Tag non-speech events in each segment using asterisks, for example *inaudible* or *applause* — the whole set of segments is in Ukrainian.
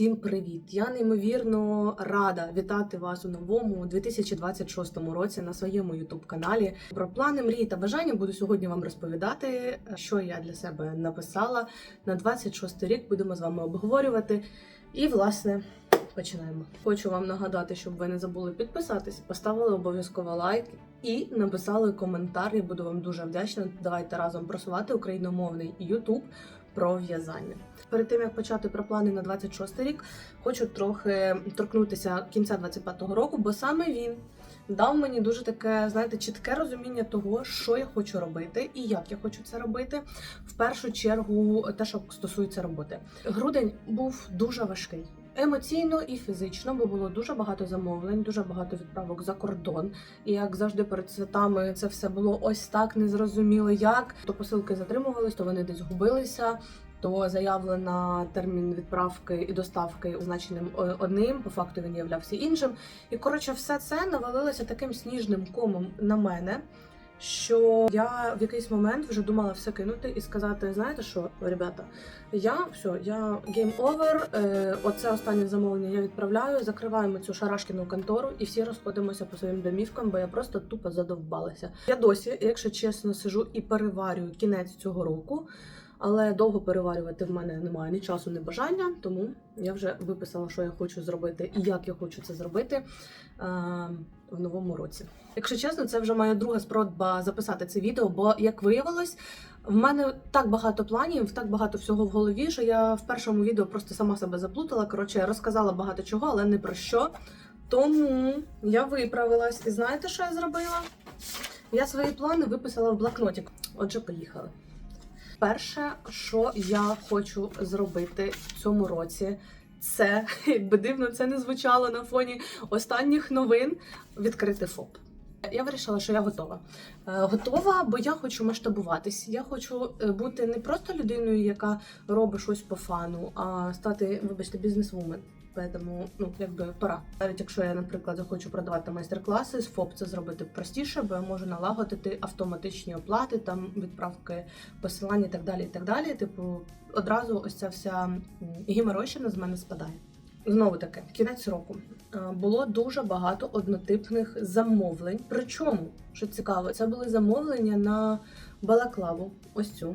Всім привіт! Я неймовірно рада вітати вас у новому 2026 році на своєму youtube каналі. Про плани, мрії та бажання буду сьогодні вам розповідати, що я для себе написала на 26 рік. Будемо з вами обговорювати. І, власне, починаємо. Хочу вам нагадати, щоб ви не забули підписатись, поставили обов'язково лайк і написали коментар. Я буду вам дуже вдячна. Давайте разом просувати україномовний YouTube про в'язання. Перед тим як почати про плани на 26 рік, хочу трохи торкнутися кінця 25-го року, бо саме він дав мені дуже таке, знаєте, чітке розуміння того, що я хочу робити і як я хочу це робити. В першу чергу, те, що стосується роботи. Грудень був дуже важкий. Емоційно і фізично, бо було дуже багато замовлень, дуже багато відправок за кордон. І як завжди перед святами це все було ось так незрозуміло як. То посилки затримувались, то вони десь губилися. То заявлена термін відправки і доставки означеним е, одним, по факту він являвся іншим. І коротше, все це навалилося таким сніжним комом на мене, що я в якийсь момент вже думала все кинути і сказати: знаєте що, ребята, я все, я гейм овер, Оце останнє замовлення я відправляю. Закриваємо цю шарашкіну контору і всі розходимося по своїм домівкам, бо я просто тупо задовбалася. Я досі, якщо чесно, сижу і переварюю кінець цього року. Але довго переварювати в мене немає ні часу, ні бажання, тому я вже виписала, що я хочу зробити і як я хочу це зробити е, в новому році. Якщо чесно, це вже моя друга спроба записати це відео, бо як виявилось, в мене так багато планів, так багато всього в голові, що я в першому відео просто сама себе заплутала. Коротше, я розказала багато чого, але не про що. Тому я виправилась. І знаєте, що я зробила? Я свої плани виписала в блокнотик. Отже, поїхали. Перше, що я хочу зробити в цьому році, це *laughs* якби дивно це не звучало на фоні останніх новин. Відкрити ФОП. Я вирішила, що я готова. Е, Готова, бо я хочу масштабуватись. Я хочу е, бути не просто людиною, яка робить щось по фану, а стати, вибачте, бізнесвумен. Тому ну якби пора. Навіть якщо я, наприклад, захочу продавати майстер-класи з ФОП, це зробити простіше, бо я можу налагодити автоматичні оплати, там відправки посилання і так далі. І так далі. Типу, одразу ось ця вся м, геморойщина з мене спадає. Знову таки, кінець року було дуже багато однотипних замовлень. Причому, що цікаво, це були замовлення на балаклаву, ось цю,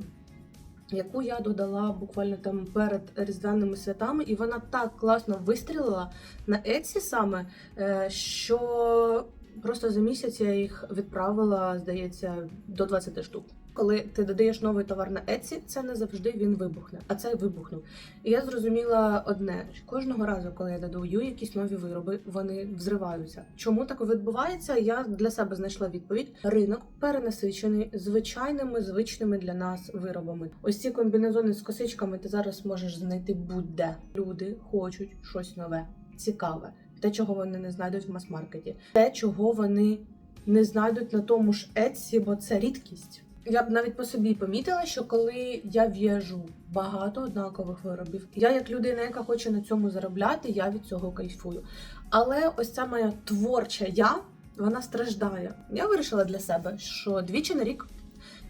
яку я додала буквально там перед різдвяними святами, і вона так класно вистрілила на Еці саме, е, що просто за місяць я їх відправила, здається, до 20 штук. Коли ти додаєш новий товар на Etsy, це не завжди він вибухне, а цей вибухнув. І я зрозуміла одне: кожного разу, коли я додаю якісь нові вироби, вони взриваються. Чому так відбувається? Я для себе знайшла відповідь. Ринок перенасичений звичайними звичними для нас виробами. Ось ці комбінезони з косичками ти зараз можеш знайти будь-де. Люди хочуть щось нове, цікаве, те, чого вони не знайдуть в мас-маркеті, те, чого вони не знайдуть на тому ж Etsy, бо це рідкість. Я б навіть по собі помітила, що коли я в'яжу багато однакових виробів, я як людина, яка хоче на цьому заробляти, я від цього кайфую. Але ось ця моя творча я, вона страждає. Я вирішила для себе, що двічі на рік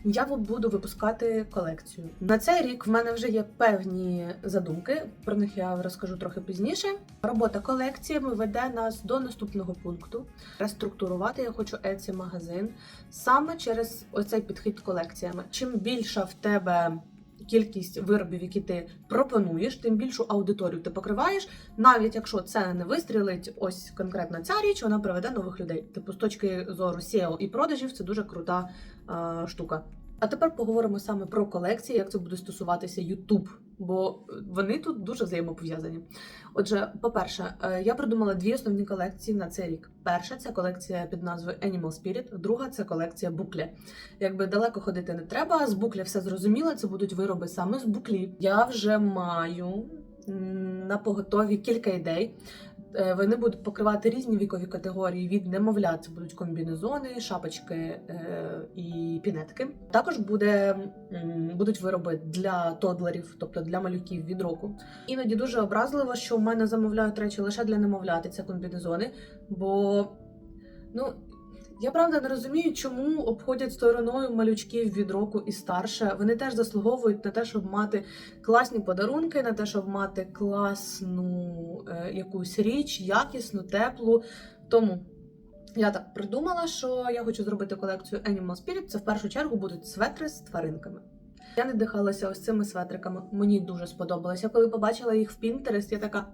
я буду випускати колекцію. На цей рік в мене вже є певні задумки, про них я розкажу трохи пізніше. Робота колекціями веде нас до наступного пункту. Реструктурувати я хочу Etsy магазин саме через оцей підхід колекціями. Чим більша в тебе кількість виробів, які ти пропонуєш, тим більшу аудиторію ти покриваєш. Навіть якщо це не вистрілить, ось конкретно ця річ, вона приведе нових людей. Типу, з точки зору SEO і продажів, це дуже крута е, штука. А тепер поговоримо саме про колекції, як це буде стосуватися YouTube, бо вони тут дуже взаємопов'язані. Отже, по-перше, е, я придумала дві основні колекції на цей рік. Перша це колекція під назвою Animal Spirit, друга це колекція буклі. Якби далеко ходити не треба, з буклі все зрозуміло, це будуть вироби саме з буклі. Я вже маю на поготові кілька ідей. Е, Вони будуть покривати різні вікові категорії від немовлят. Це будуть комбінезони, шапочки е, і пінетки. Також буде, будуть вироби для тодлерів, тобто для малюків від року. Іноді дуже образливо, що в мене замовляють речі лише для немовляти. Це комбінезони, бо ну. Я правда не розумію, чому обходять стороною малючків від року і старше. Вони теж заслуговують на те, щоб мати класні подарунки, на те, щоб мати класну е, якусь річ, якісну, теплу. Тому я так придумала, що я хочу зробити колекцію Animal Spirit. Це в першу чергу будуть светри з тваринками. Я не дихалася ось цими светриками. Мені дуже сподобалося. Коли побачила їх в Pinterest, я така.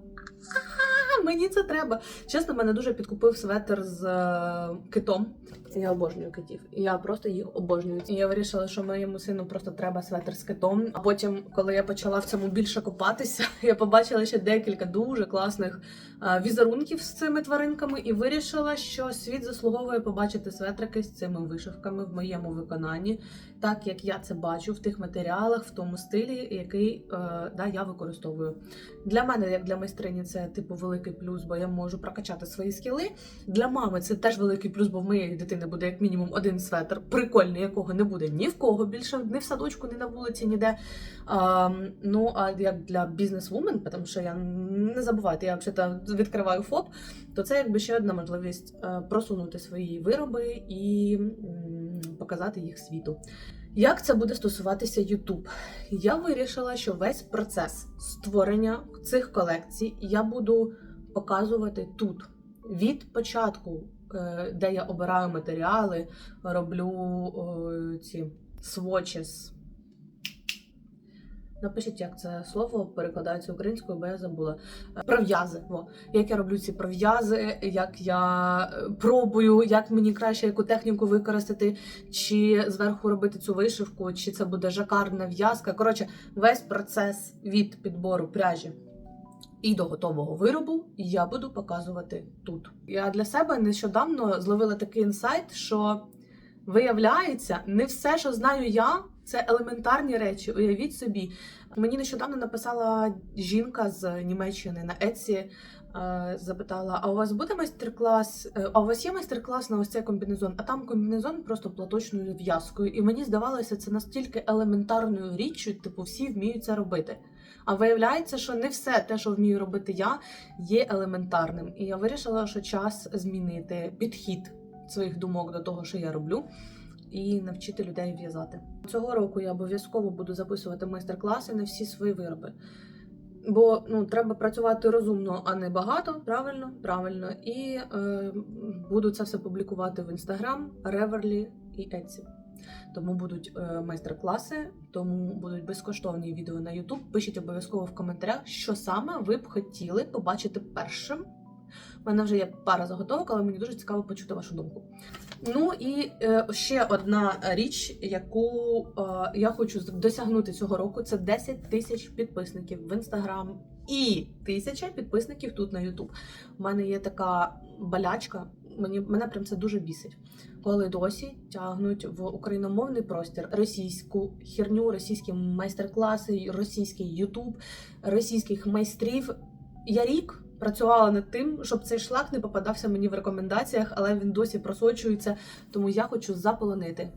«А, *laughs* Мені це треба. Чесно, мене дуже підкупив светр з е, китом. Я обожнюю китів. Я просто їх обожнюю. І я вирішила, що моєму сину просто треба светр з китом. А потім, коли я почала в цьому більше копатися, *laughs* я побачила ще декілька дуже класних е, візерунків з цими тваринками, і вирішила, що світ заслуговує побачити светрики з цими вишивками в моєму виконанні, так як я це бачу в тих матеріалах, в тому стилі, який е, да, я використовую. Для мене, як для майстрині, це типу великий плюс, бо я можу прокачати свої скіли. Для мами це теж великий плюс, бо в моєї дитини буде як мінімум один светр, прикольний, якого не буде ні в кого більше, ні в садочку, ні на вулиці, ніде. А, ну а як для бізнес-вумен, тому що я не забувайте, я взагалі відкриваю ФОП, то це якби ще одна можливість е, просунути свої вироби і показати їх світу. Як це буде стосуватися YouTube? Я вирішила, що весь процес створення цих колекцій я буду показувати тут від початку, е, де я обираю матеріали, роблю ці swatches. Напишіть, як це слово перекладається українською, бо я забула. Е, Пров'язи. Як я роблю ці пров'язи, як я е, пробую, як мені краще яку техніку використати, чи зверху робити цю вишивку, чи це буде жакардна в'язка. Коротше, весь процес від підбору пряжі і до готового виробу я буду показувати тут. Я для себе нещодавно зловила такий інсайт, що виявляється, не все, що знаю я, це елементарні речі. Уявіть собі. Мені нещодавно написала жінка з Німеччини на Etsy, е, запитала: а у вас буде майстер-клас? е, А у вас є майстер-клас на ось цей комбінезон? А там комбінезон просто платочною в'язкою. І мені здавалося, це настільки елементарною річчю, типу, всі вміють це робити. А виявляється, що не все те, що вмію робити я, є елементарним. І я вирішила, що час змінити підхід своїх думок до того, що я роблю, і навчити людей в'язати. Цього року я обов'язково буду записувати майстер-класи на всі свої вироби. Бо ну, треба працювати розумно, а не багато. Правильно, правильно. І е, буду це все публікувати в інстаграм, Реверлі і Etsy. Тому будуть е, майстер-класи, тому будуть безкоштовні відео на YouTube. Пишіть обов'язково в коментарях, що саме ви б хотіли побачити першим. У мене вже є пара заготовок, але мені дуже цікаво почути вашу думку. Ну і е, ще одна річ, яку е, я хочу досягнути цього року, це 10 тисяч підписників в інстаграм і тисяча підписників тут на Ютуб. У мене є така болячка. Мені мене прям це дуже бісить, коли досі тягнуть в україномовний простір російську херню, російські майстер-класи, російський Ютуб, російських майстрів. Я рік працювала над тим, щоб цей шлак не попадався мені в рекомендаціях, але він досі просочується. Тому я хочу заполонити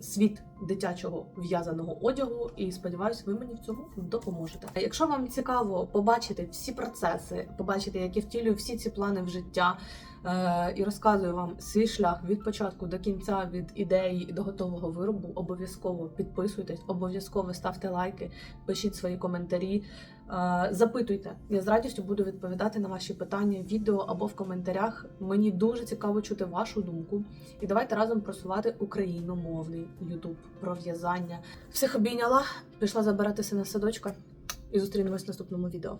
світ дитячого в'язаного одягу, і сподіваюся, ви мені в цьому допоможете. Якщо вам цікаво побачити всі процеси, побачити, як я втілюю всі ці плани в життя. е, І розказую вам свій шлях від початку до кінця, від ідеї до готового виробу. Обов'язково підписуйтесь, обов'язково ставте лайки, пишіть свої коментарі. Е, Запитуйте, я з радістю буду відповідати на ваші питання в відео або в коментарях. Мені дуже цікаво чути вашу думку. І давайте разом просувати україномовний Ютуб про в'язання. Всіх обійняла, пішла забирати сина з садочка і зустрінемось в наступному відео.